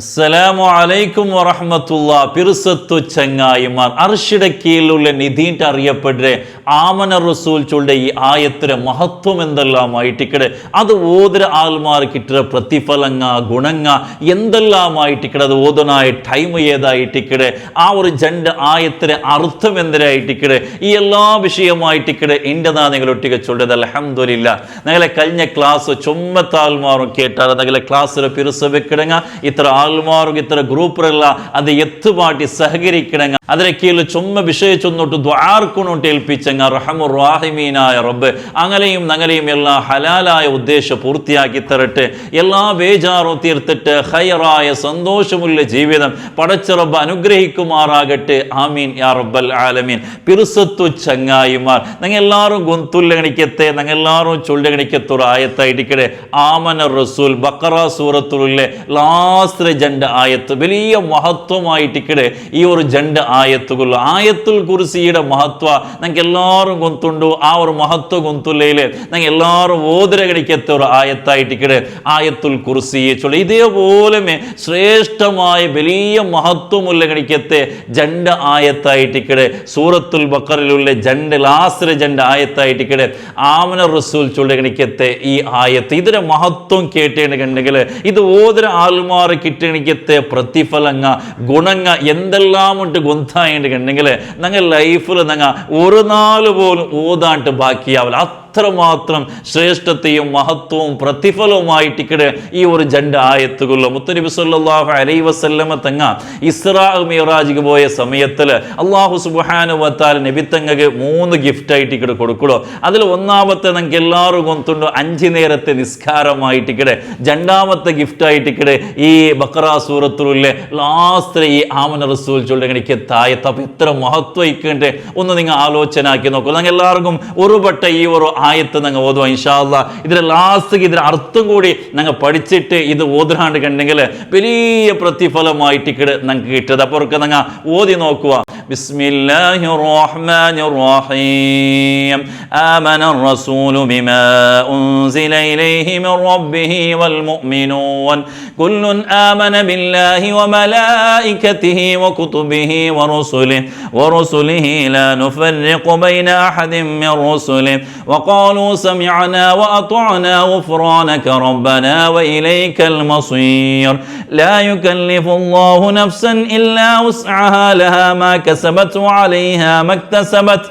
അസ്സലാമു അലൈക്കും വറഹമത്തുള്ള. പിറുസത്തു ചങ്ങായിമാർ അർഷിയുടെ കീഴിലുള്ള നിധീന്റെ അറിയപ്പെടുക ആമന റസൂൽ ചൊല്ലുടെ ഈ ആയത്തിന് മഹത്വം എന്തെല്ലാമായിട്ടിക്കട്? അത് ഓതര ആൽമാർ കിട്ടുന്ന പ്രതിഫലങ്ങ ഗുണങ്ങ എന്തെല്ലാമായിട്ടിക്കട്? അത് ഓതനായ ടൈം ഏതായിട്ടിക്കട്? ആ ഒരു ജണ്ട് ആയത്തിന് അർത്ഥം എന്തിനായിട്ടിക്കടെ? ഈ എല്ലാ വിഷയമായിട്ടിക്കട് എന്റെ നാ ഒട്ടിക്ക ചൊല്ലത് അലഹമില്ല നിങ്ങളെ കഴിഞ്ഞ ക്ലാസ് ചുമ്മത്താൽമാറും കേട്ടാൽ നിങ്ങളെ ക്ലാസ്സിൽ പിറുസ വെക്കിടങ്ങ ഇത്ര ആൽമാറും ഇത്ര ഗ്രൂപ്പുകള അത് എത്തുപാട്ടി സഹകരിക്കണങ്ങ. അതിനെ കീഴിൽ ചുമ്മ വിഷയിച്ചൊന്നോട്ട് ദ്വാർക്കുണോട്ട് ഏൽപ്പിച്ചങ്ങ. റഹമു റാഹിമീനായ റബ്ബ്. അങ്ങനെയും നങ്ങനെയും എല്ലാ ഹലാലായ ഉദ്ദേശം പൂർത്തിയാക്കി തരട്ടെ. എല്ലാ ബേജാറും തീർത്തിട്ട് ഹയറായ സന്തോഷമുള്ള ജീവിതം പടച്ച റബ്ബ് അനുഗ്രഹിക്കുമാറാകട്ടെ. ആമീൻ യാ റബ്ബൽ ആലമീൻ. പിറുസത്തു ചങ്ങായിമാർ. നിങ്ങൾ എല്ലാവരും ഗുന്തുല്ലണിക്കത്തെ നിങ്ങൾ എല്ലാവരും ചൊല്ലഗണിക്കത്തൊരു ആയത്തായിട്ടിക്കടെ ആമന റസൂൽ ബക്കറ സൂറത്തുള്ള ലാസ്റ്റ് ജണ്ട് ആയത്ത് വലിയ മഹത്വമായിട്ടിക്കട് ഈ ഒരു ജണ്ട് ആയത്തുകൾ. ആയത്തുൽ കുർസിയുടെ മഹത്വ ನಂಗೆ എല്ലാവരും കൊന്തുണ്ടു. ആ ഒരു മഹത്വ കൊന്തുല്ലയിൽ ನಂಗೆ എല്ലാവരും ಓದರೆ ಗಳಿಕೆತ್ತ ഒരു ആയത്തായിട്ടിക്കട് ആയത്തുൽ കുർസിയെ ചൊല്ലി. ഇതേപോലെ ശ്രേഷ്ഠമായ വലിയ മഹത്വമുള്ള കണിക്കത്തെ ജണ്ട ആയത്തായിട്ടിക്കട് സൂറത്തുൽ ബക്കറിലുള്ള ജണ്ട് ലാസ്റ്റ് ആയത്തായിട്ട് ആയത്തായിട്ടിക്കട് ആമന റസൂൽ ചൊല്ലി കണിക്കത്തെ ഈ ആയത്ത്. ഇതിന്റെ മഹത്വം കേട്ടേണ്ടി കണ്ടെങ്കിൽ ഇത് ഓതിര ആൽമാർ കിട്ടി കിട്ടണിക്കത്തെ പ്രതിഫലങ്ങ ഗുണങ്ങ എന്തെല്ലാം ഉണ്ട് ഗൊന്തായിട്ടുണ്ടെങ്കിൽ ഞങ്ങൾ ലൈഫിൽ ഞങ്ങൾ ഒരു നാല് പോലും ഊതാണ്ട് ബാക്കിയാവില്ല. അത്രമാത്രം ശ്രേഷ്ഠത്തെയും മഹത്വവും പ്രതിഫലവുമായിട്ട് ഇക്കടെ ഈ ഒരു ജണ്ട ആയത്തുകൊള്ളും. മുത്തനബി സല്ലല്ലാഹു അലൈ വസല്ലമ തങ്ങ ഇസ്രാ മിറാജിക്ക് പോയ സമയത്തിൽ അള്ളാഹു സുബാനു വത്താൽ നബി തങ്ങക്ക് മൂന്ന് ഗിഫ്റ്റ് ആയിട്ട് ഇക്കടെ കൊടുക്കുള്ളൂ. അതിൽ ഒന്നാമത്തെ നമുക്ക് എല്ലാവരും കൊന്നുണ്ടോ അഞ്ച് നേരത്തെ നിസ്കാരമായിട്ട് ഇക്കടെ രണ്ടാമത്തെ ഗിഫ്റ്റ് ആയിട്ട് ഇക്കടെ ഈ ബക്ര സൂറത്തുള്ള ലാസ്റ്റ് ഈ ആമന റസൂൽ ചൊല്ലുക തായ തപ്പ് എത്ര മഹത്വം ഇക്കണ്ടേ ഒന്ന് നിങ്ങൾ ആലോചന ആക്കി നോക്കൂ. നിങ്ങൾ എല്ലാവർക്കും ഒരുപെട്ട ഈ ഒരു ആയത്ത് ഞങ്ങൾ ഓതുക ഇൻഷാല്ല ഇതിന്റെ ലാസ്റ്റ് ഇതിന്റെ അർത്ഥം കൂടി ഞങ്ങൾ പഠിച്ചിട്ട് ഇത് ഓതാണ്ട് കണ്ടെങ്കിൽ വലിയ പ്രതിഫലമായിട്ട് ഇക്കട് ഞങ്ങൾക്ക് കിട്ടത് അപ്പോൾ ഞങ്ങൾ ഓതി നോക്കുക بسم الله الرحمن الرحيم آمن الرسول بما أنزل إليه من ربه والمؤمنون كل آمن بالله وملائكته وكتبه ورسله ورسله لا نفرق بين أحد من رسله. وقالوا سمعنا وأطعنا غفرانك ربنا وإليك المصير. لا يكلف الله نفسا إلا وسعها لها ما كسبت وعليها ما اكتسبت.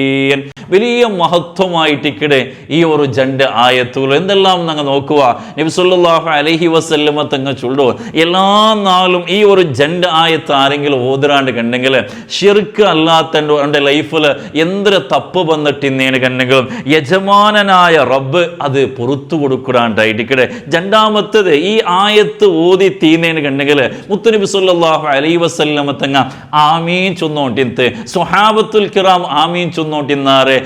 and വലിയ മഹത്വമായിട്ടിക്കടെ ഈ ഒരു ജണ്ട് ആയത്തുകൾ. എന്തെല്ലാം ഞങ്ങൾ നോക്കുക? നബിസുല്ലാഹു അലഹി വസല്ലമ തങ്ങ ചൊല്ലു എല്ലാ നാളും ഈ ഒരു ജണ്ട് ആയത്ത് ആരെങ്കിലും ഓതിരാണ്ട് കണ്ടെങ്കിൽ ഷിർക്ക് അല്ലാത്ത എന്റെ ലൈഫിൽ എന്തൊരു തപ്പ് വന്നിട്ടിന്നേന് കണ്ടെങ്കിലും യജമാനനായ റബ്ബ് അത് പുറത്തു കൊടുക്കുറാണ്ടായിട്ടിക്കടെ രണ്ടാമത്തത് ഈ ആയത്ത് ഓതി തീന്നേന് കണ്ടെങ്കിൽ മുത്തുനബി സല്ലല്ലാഹു അലൈഹി വസല്ലമ തങ്ങ ആമീൻ ചൊന്നോട്ടിന്ത് സുഹാബത്തുൽ കിറാം ആമീൻ ചൊന്നോട്ടിന്നാറ്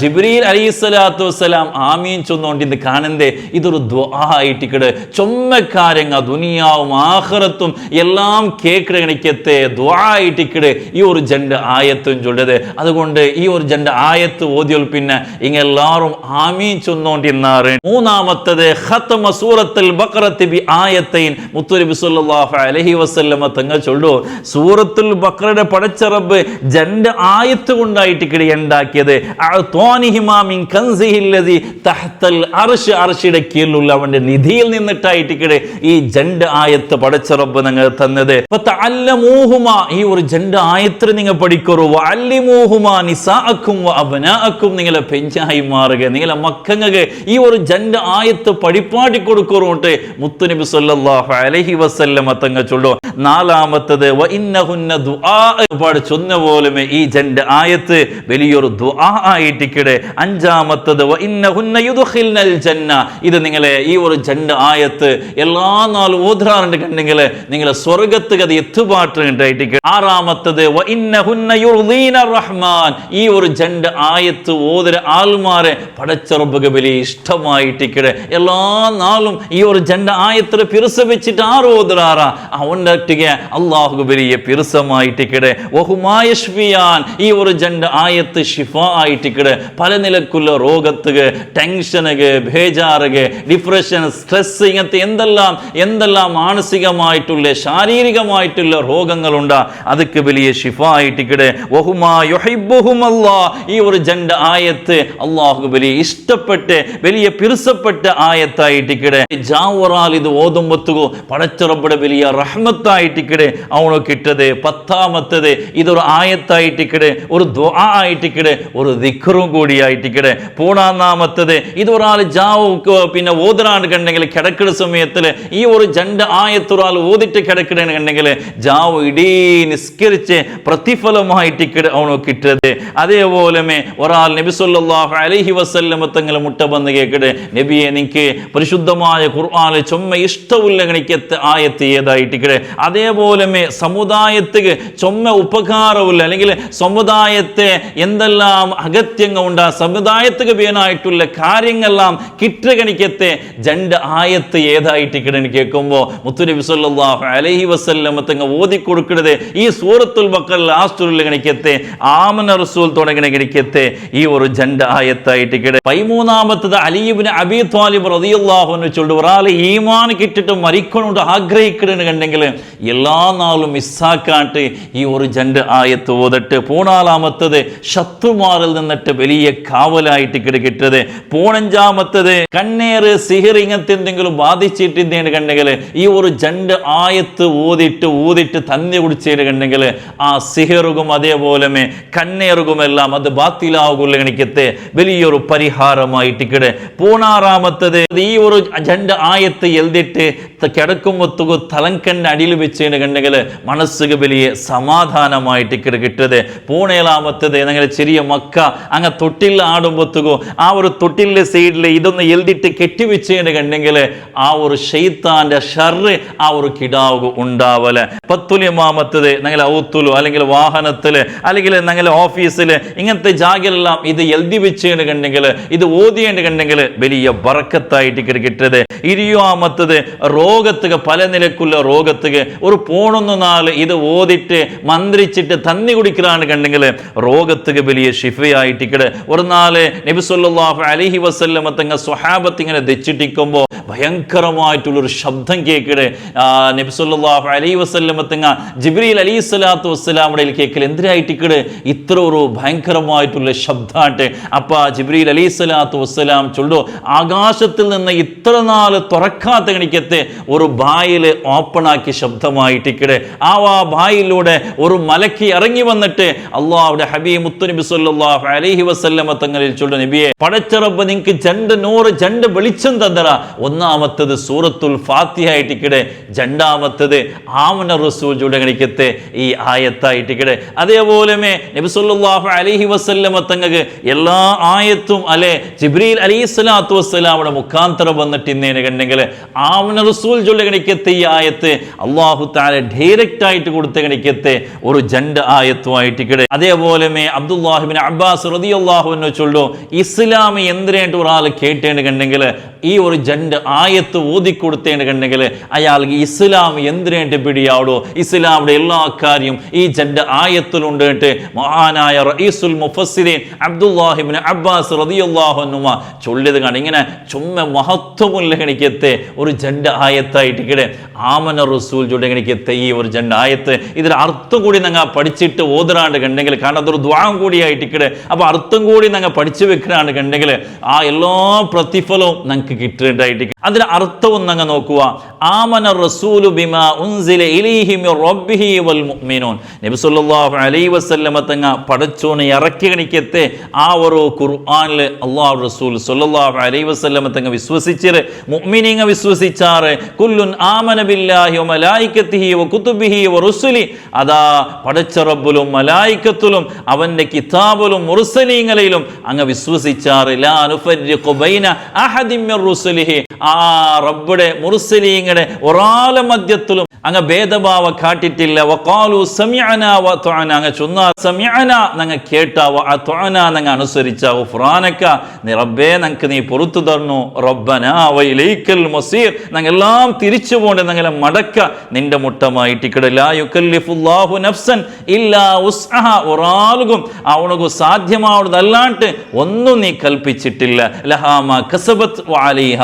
ജിബ്രീൽ അലൈഹി സ്വലാത്തു വസ്സലാം ആമീൻ ചൊന്നോണ്ടിന്ന് കാണണ്ടേ? ഇതൊരു ദ്വായിട്ടിക്കട് ചൊമ്മക്കാരങ്ങ ദുനിയാവും ആഹ്റത്തും എല്ലാം കേക്കണിക്കത്തെ ദ്വായിട്ടിക്കട് ഈ ഒരു ജണ്ട് ആയത്തും ചൊല്ലത് അതുകൊണ്ട് ഈ ഒരു ജണ്ട് ആയത്ത് ഓതിയോൽ പിന്നെ ഇങ്ങെല്ലാവരും ആമീൻ ചൊന്നോണ്ടിന്നാറ് മൂന്നാമത്തത് ഖത്മ സൂറത്തുൽ ബഖറത്ത് ബി ആയത്തൈൻ. മുത്തുനബി സല്ലല്ലാഹു അലൈഹി വസല്ലമ തങ്ങൾ ചൊല്ലു. സൂറത്തുൽ ബഖറയുടെ പടച്ചറബ് ജണ്ട് ആയത്ത് കൊണ്ടായിട്ട് ഉണ്ടാക്കിയത്. അർശിയുടെ കീഴിലുള്ള അവന്റെ നിധിയിൽ നിന്നിട്ടായിട്ട് ഈ ജണ്ട് ആയത്ത് പടച്ച റബ്ബ് നിങ്ങൾ തന്നത്. ഈ ഒരു ജണ്ട് ആയത്ത് നിങ്ങൾ പഠിക്കറു. വഅല്ലിമൂഹുമ നിസാഅക്കും അവനാക്കും നിങ്ങളെ പെഞ്ചായി മാറുക. നിങ്ങളെ മക്കങ്ങൾക്ക് ഈ ഒരു ജണ്ട് ആയത്ത് പഠിപ്പാടി കൊടുക്കറുണ്ട്. മുത്തുനബി സല്ലല്ലാഹു അലൈഹി വസല്ലമ തങ്ങ ചൊല്ലു നാലാമത്തത് ചൊന്ന പോലെ ഈ ജണ്ട് ആയത്ത് വലിയൊരു ദുആ ആയിട്ടിക്കടെ അഞ്ചാമത്തത് ജന്ന. ഇത് നിങ്ങളെ ഈ ഒരു ജണ്ട് ആയത്ത് എല്ലാ നാളും ഓദ്രാറുണ്ട് കണ്ടെങ്കിൽ നിങ്ങളെ സ്വർഗത്ത് കഥ എത്തുപാട്ടുണ്ട് ആറാമത്തത് വ ഇന്നഹുന്ന യുർദീന റഹ്മാൻ. ഈ ഒരു ജണ്ട് ആയത്ത് ഓതര ആൾമാരെ പടച്ചറബുക വലിയ ഇഷ്ടമായിട്ടിക്കടെ എല്ലാ നാളും ഈ ഒരു ജണ്ട് ആയത്തിൽ പിറസ വെച്ചിട്ട് ആറ് ഓതുറാറ അവന്റെ അള്ളാഹു വലിയ പിറസമായിട്ടിക്കടെ വഹുമായഷ്വിയാൻ ഈ ഒരു ജണ്ട് ആയത്ത് ഷിഫ ആയിട്ടിക്കടെ പല നിലക്കുള്ള രോഗത്തുക ടെൻഷനുക ബേജാറുക ഡിപ്രഷൻ സ്ട്രെസ് ഇങ്ങനത്തെ എന്തെല്ലാം എന്തെല്ലാം മാനസികമായിട്ടുള്ള ശാരീരികമായിട്ടുള്ള രോഗങ്ങളുണ്ട് അതൊക്കെ വലിയ ഷിഫ ആയിട്ടിക്കടെ വഹുമാ ഈ ഒരു ജണ്ട് ആയത്ത് അള്ളാഹു വലിയ ഇഷ്ടപ്പെട്ട് വലിയ പിറുസപ്പെട്ട ആയത്തായിട്ടിക്കടെ. ജാവറാൽ ഇത് ഓതുമ്പത്തുകോ പടച്ചുറപ്പടെ വലിയ റഹ്മത്തായിട്ടിക്കടെ. അവണോ കിട്ടത് പത്താമത്തത് ഇതൊരു ആയത്തായിട്ടിക്കടെ ഒരു ദ്വാ ആയിട്ടിക്കടെ ഒരു ദിഖറും കൂടിയായിട്ടിക്കടെ പൂണാന്നാമത്തത് ഇത് ഒരാൾ ജാവുക്ക് പിന്നെ ഓതറാണ് കണ്ടെങ്കിൽ കിടക്കുന്ന സമയത്തിൽ ഈ ഒരു ജണ്ട് ആയത്തൊരാൾ ഓതിട്ട് കിടക്കണേന്ന് കണ്ടെങ്കിൽ ജാവ് ഇടീ നിസ്കരിച്ച് പ്രതിഫലമായിട്ടിക്കടെ അവനു കിട്ടത് അതേപോലെ ഒരാൾ നബി അലഹി അലൈഹി വസല്ലമ തങ്ങളെ മുട്ട വന്ന് കേക്കടെ നബിയെ എനിക്ക് പരിശുദ്ധമായ ഖുർആാനിൽ ചുമ ഗണിക്കത്ത് ആയത്ത് ഏതായിട്ടിക്കടെ അതേപോലെ സമുദായത്തിന് ചുമ ഉപകാരമില്ല അല്ലെങ്കിൽ സമുദായത്തെ എന്തെല്ലാം അഗത്യങ്ങൾ ഉണ്ട്. സമുദായത്തിന് വേനായിട്ടുള്ള കാര്യങ്ങളെല്ലാം കിട്ടുകണിക്കത്തെ ജണ്ട് ആയത്ത് ഏതായിട്ട് കിടണി കേൾക്കുമ്പോൾ മുത്തുനബി അലൈഹി വസല്ലമ തങ്ങ ഓതി കൊടുക്കുന്നത് ഈ സൂറത്തുൽ ബക്കർ ലാസ്റ്റുള്ള കണിക്കത്തെ ആമന റസൂൽ തുടങ്ങിയ കണിക്കത്തെ ഈ ഒരു ജണ്ട് ആയത്തായിട്ട് കിട പതിമൂന്നാമത്തത് അലീബിന് അബി താലിബ് അൻഹു ചൊല്ലു ഒരാൾ ഈമാൻ കിട്ടിട്ട് മരിക്കണോണ്ട് ആഗ്രഹിക്കണെന്ന് കണ്ടെങ്കിൽ എല്ലാ നാളും മിസ്സാക്കാട്ട് ഈ ഒരു ജണ്ട് ആയത്ത് ഓതട്ട്. പൂണാലാമത്തത് ശത്രുമാറിൽ നിന്നിട്ട് വലിയ കാവലായിട്ട് കിടക്കിട്ടത്. പൂണഞ്ചാമത്തത് കണ്ണേറ് സിഹിർ ഇങ്ങനത്തെ എന്തെങ്കിലും കണ്ടെങ്കിൽ ഈ ഒരു ജണ്ട് ആയത്ത് ഊതിട്ട് ഊതിട്ട് തന്നി കുടിച്ചിട്ട് കണ്ടെങ്കിൽ ആ സിഹിറുകും അതേപോലെ കണ്ണേറുകുമെല്ലാം അത് ബാത്തിലാകുള്ള കണിക്കത്തെ വലിയൊരു പരിഹാരമായിട്ട് കിട. പൂണാറാമത്തത് ഈ ഒരു ജണ്ട് ആയത്ത് എഴുതിട്ട് കിടക്കുമ്പത്തുകു തലങ്കന്റെ അടിയിൽ വെച്ചിട്ട് കണ്ടെങ്കിൽ മനസ്സുക വലിയ സമാധാനമായിട്ട് കിട കിട്ടത് പൂണേലാമത്തത് അങ്ങനെ ചെറിയ മക്ക അങ്ങ് തൊട്ടിൽ ആടുമ്പത്തുകു ആ ഒരു തൊട്ടിലിന്റെ സൈഡിൽ ഇതൊന്ന് എഴുതിട്ട് കെട്ടിവെച്ചതിന് കണ്ടെങ്കിൽ ആ ഒരു ഷെയ്ത്താന്റെ ഷർറ് ആ ഒരു കിടാവ് ഉണ്ടാവൽ. പത്തുലിമാമത്തത് ഞങ്ങൾ ഔത്തുലു അല്ലെങ്കിൽ വാഹനത്തിൽ അല്ലെങ്കിൽ ഞങ്ങൾ ഓഫീസിൽ ഇങ്ങനത്തെ ജാഗിലെല്ലാം ഇത് എഴുതി വെച്ചേണ്ട കണ്ടെങ്കിൽ ഇത് ഓതിയേണ്ട കണ്ടെങ്കിൽ വലിയ ബറക്കത്തായിട്ട് കിട്ടത് ഇരുയാമത്തത് രോഗത്തുക പല നിലക്കുള്ള രോഗത്തുക. ഒരു പോണൊന്നു നാല് ഇത് ഓതിട്ട് മന്ത്രിച്ചിട്ട് തന്നി കുടിക്കലാണ് കണ്ടെങ്കിൽ രോഗത്തുക വലിയ ഷിഫയായിട്ട് കിട ഒരു നാല് നബി സല്ലല്ലാഹു അലൈഹി വസല്ലമ തങ്ങ സ്വഹാബത്ത് ഇങ്ങനെ ദച്ചിട്ടിക്കുമ്പോൾ ഭയങ്കരമായിട്ടുള്ളൊരു ശബ്ദം കേൾക്കടെ നബിസുല്ലാഹ് അലൈ അലൈഹി വസല്ലമ തങ്ങ ജിബ്രീൽ അലി സ്വലാത്തു വസ്സലാമുടെ കേൾക്കൽ എന്തിനായിട്ടിക്കട് ഇത്ര ഒരു ഭയങ്കരമായിട്ടുള്ള ശബ്ദമായിട്ട് അപ്പ ജിബ്രീൽ അലി സ്വലാത്തു വസ്സലാം ചൊല്ലോ ആകാശത്തിൽ നിന്ന് ഇത്ര നാൾ തുറക്കാത്ത കണിക്കത്തെ ഒരു ബായിൽ ഓപ്പണാക്കി ശബ്ദമായിട്ടിക്കട് ആ ആ ബായിലൂടെ ഒരു മലക്കി ഇറങ്ങി വന്നിട്ട് അള്ളാഹുടെ ഹബീബ് മുത്തുനബി സല്ലല്ലാഹു അലൈഹി വസല്ലമ തങ്ങളിൽ ചൊല്ലു നബിയെ പടച്ചറബ് നിങ്ങൾക്ക് ജണ്ട് നൂറ് ജണ്ട് വെളിച്ചം തന്നറ ഒന്നാമത്തത് സൂറത്തുൽ ഫാത്തിഹായിട്ടിക്കടെ രണ്ടാമത്തത് ആമന റസൂൽ കണിക്കത്തെ ഈ ആയത്തായിട്ടിക്കടെ അതേപോലെ നബി സല്ലല്ലാഹു അലൈഹി വസല്ലമ തങ്ങൾക്ക് എല്ലാ ആയത്തും അല്ലെ? ജിബ്രീൽ അലി സ്വലാത്തു വസ്സലാമുടെ മുഖാന്തരം വന്നിട്ട് ഇന്നേനെ കണ്ടെങ്കിൽ ആമന റസൂൽ ചൊല്ലകണിക്കത്തെ ഈ ആയത്ത്. അള്ളാഹു താലെ ഡയറക്റ്റ് ആയിട്ട് കൊടുത്ത കണിക്കത്തെ ഒരു ജണ്ട് ആയത്തുമായിട്ട് കിടെ അതേപോലെ അബ്ദുല്ലാഹിബിൻ അബ്ബാസ് റതിയല്ലാഹു എന്ന് ചൊല്ലു ഇസ്ലാം എന്തിനായിട്ട് ഒരാൾ കേട്ടേണ്ട കണ്ടെങ്കിൽ ഈ ഒരു ജണ്ട് ആയത്ത് ഓതിക്കൊടുത്തേണ്ട് കണ്ടെങ്കിൽ അയാൾക്ക് ഇസ്ലാം എന്തിനായിട്ട് പിടിയാവടോ ഇസ്ലാമിന്റെ എല്ലാ കാര്യം ഈ ജന്റെ ആയത്തിലുണ്ടിട്ട് മഹാനായ റഈസുൽ മുഫസ്സിലീൻ അബ്ദുല്ലാഹിബിൻ അബ്ബാസ് റതിയല്ലാഹു എന്നുമ ചൊല്ലിയത് കാണും. ഇങ്ങനെ ചുമ്മ മഹത്വമുള്ള കണിക്കത്തെ ഒരു ജന്റെ ആയത്തായിട്ട് കിടെ ആമന റസൂൽ ചുടങ്ങണിക്കത്തെ ഈ ഒരു ജന്റെ ആയത്ത്. ഇതിൽ അർത്ഥം കൂടി നിങ്ങൾ പഠിച്ചിട്ട് ഓതറാണ്ട് കണ്ടെങ്കിൽ കാരണം അതൊരു ദ്വാം കൂടിയായിട്ട് കിടെ അപ്പൊ അർത്ഥം കൂടി നിങ്ങൾ പഠിച്ചു വെക്കാണ്ട് കണ്ടെങ്കിൽ ആ എല്ലാ പ്രതിഫലവും നിങ്ങൾക്ക് കിട്ടേണ്ടതായിട്ട് അതിന് അർത്ഥവും ഞങ്ങൾ നോക്കുക. ആമന റസൂലു ബിമ ഉൻസില ഇലൈഹി മിർ റബ്ബിഹി വൽ മുഅ്മിനൂൻ. നബി സല്ലല്ലാഹു അലൈഹി വസല്ലമ തങ്ങ പടച്ചോനെ ഇറക്കി കണിക്കത്തെ ആ ഒരു ഖുർആനിൽ അല്ലാഹു റസൂൽ സല്ലല്ലാഹു അലൈഹി വസല്ലമ തങ്ങ വിശ്വസിച്ചിര് മുഅ്മിനീങ്ങ വിശ്വസിച്ചാറ്. കുല്ലുൻ ആമന ബില്ലാഹി വ മലായികത്തിഹി വ കുതുബിഹി വ റുസുലി. അതാ പടച്ച റബ്ബുലും മലായിക്കത്തിലും അവന്റെ കിതാബിലും മുർസലീങ്ങളിലും അങ്ങ് വിശ്വസിച്ചാറ്. ലാ നുഫർരിഖു ബൈന അഹദിൻ മിർ റുസുലിഹി. ആ റബ്ബുടെ മുർസലീങ്ങളുടെ ഒരാല മധ്യത്തിലും അങ്ങ് ഭേദഭാവ കാട്ടിട്ടില്ല വക്കാലു സമ്യാന അങ്ങ് ചൊന്ന സമ്യാന നങ്ങ കേട്ട വ ത്വാന നങ്ങ അനുസരിച്ച ഫുറാനക്ക നീ റബ്ബേ നങ്ങക്ക് നീ പുറത്തു തന്നു. റബ്ബന മസീർ. നങ്ങ എല്ലാം തിരിച്ചു പോണ്ട് നങ്ങളെ മടക്ക. നിന്റെ മുട്ടമായിട്ട് ഇക്കടെ ലാ യുകല്ലിഫുല്ലാഹു നഫ്സൻ ഇല്ലാ ഉസ്അഹ ഒരാളുകും അവണകു സാധ്യമാവുന്നതല്ലാണ്ട് ഒന്നും നീ കൽപ്പിച്ചിട്ടില്ല. ലഹാമ കസബത്ത് വാലിഹ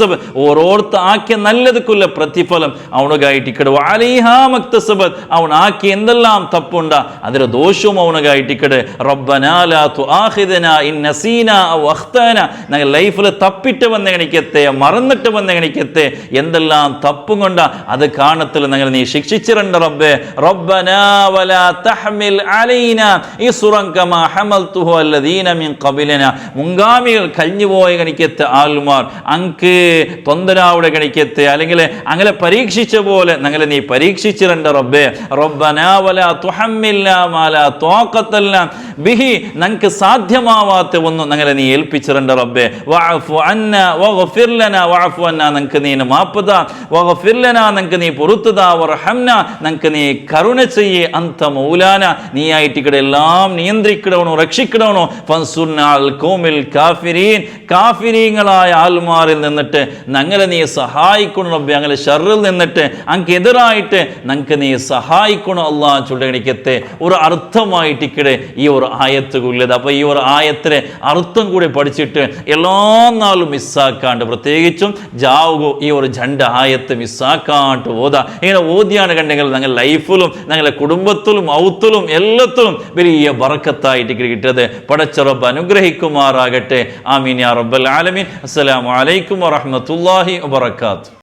മക്തസബ്. ഓരോരുത്ത ആക്കിയ നല്ലതുക്കുള്ള പ്രതിഫലം അവനുകായിട്ട് ഇക്കട് വാലിഹാ മക്തസബ്. അവൻ ആക്കി എന്തെല്ലാം തപ്പുണ്ട? അതിന്റെ ദോഷവും അവനുകായിട്ട് ഇക്കടെ റബ്ബനാല തുആഖിദന ഇൻ നസീന അഖ്തന. ഞങ്ങൾ ലൈഫിൽ തപ്പിട്ട് വന്ന ഗണിക്കത്തെ മറന്നിട്ട് വന്ന എന്തെല്ലാം തപ്പും കൊണ്ട? അത് കാണത്തിൽ ഞങ്ങൾ നീ ശിക്ഷിച്ചിരണ്ട റബ്ബേ. റബ്ബനാ വലാ തഹ്മിൽ അലൈന. ഈ കമാ ഹമൽതുഹു അല്ലദീന മിൻ ഖബിലന. മുൻഗാമികൾ കഴിഞ്ഞുപോയ കണിക്കത്തെ ആൽമാർ അങ്ക് തൊന്തരാവുടെ കണിക്കത്തെ അല്ലെങ്കിൽ അങ്ങനെ പരീക്ഷിച്ച പോലെ ഞങ്ങളെ നീ പരീക്ഷിച്ചിരണ്ട റബ്ബേ. റബ്ബനാ വലാ മാല തോക്കത്തല്ല ബിഹി ഞങ്ങൾക്ക് സാധ്യമാവാത്ത ഒന്നും ഞങ്ങളെ നീ ഏൽപ്പിച്ചിരണ്ട റബ്ബേ. വഅഫു അന്ന വഗ്ഫിർ വഅഫു അന്ന ഞങ്ങൾക്ക് നീ മാപ്പത. വഗ്ഫിർ ലനാ നീ പൊറുത്തുതാ. വർഹംന ഞങ്ങൾക്ക് നീ കരുണ ചെയ്യേ അന്ത മൗലാന. നീ ആയിട്ട് ഇവിടെ എല്ലാം നിയന്ത്രിക്കണോ രക്ഷിക്കണോ കോമിൽ കാഫിരീൻ. കാഫിരീങ്ങളായ ആൽമാറിൽ നിന്നിട്ട് ഞങ്ങളെ നീ സഹായിക്കണം റബ്ബെ? ഞങ്ങളെ ഷറിൽ നിന്നിട്ട് അങ്ങെതിരായിട്ട് ഞങ്ങൾക്ക് നീ സഹായിക്കണം? അള്ളാഹ് ചുണ്ടകണിക്കത്തെ ഒരു അർത്ഥമായിട്ട് ഇക്കടെ ഈ ഒരു ആയത്ത് കൂടിയത് അപ്പോൾ ഈ ഒരു ആയത്തിലെ അർത്ഥം കൂടി പഠിച്ചിട്ട് എല്ലാ നാളും മിസ്സാക്കാണ്ട് പ്രത്യേകിച്ചും ജാവുകോ ഈ ഒരു ജണ്ട ആയത്ത് മിസ്സാക്കാണ്ട് ഓതാ. ഇങ്ങനെ ഓതിയാണ് കണ്ടെങ്കിൽ ഞങ്ങൾ ലൈഫിലും ഞങ്ങളുടെ കുടുംബത്തിലും ഔത്തിലും എല്ലാത്തിലും വലിയ ബറക്കത്തായിട്ട് കിട്ടിയത് പടച്ചറബ് അനുഗ്രഹിക്കുമാറാകട്ടെ. ആമീൻ യാ റബ്ബൽ ആലമീൻ. അസ്സലാമു അലൈക്കും വറഹ്മത്തുള്ളാഹി വബറകാതുഹു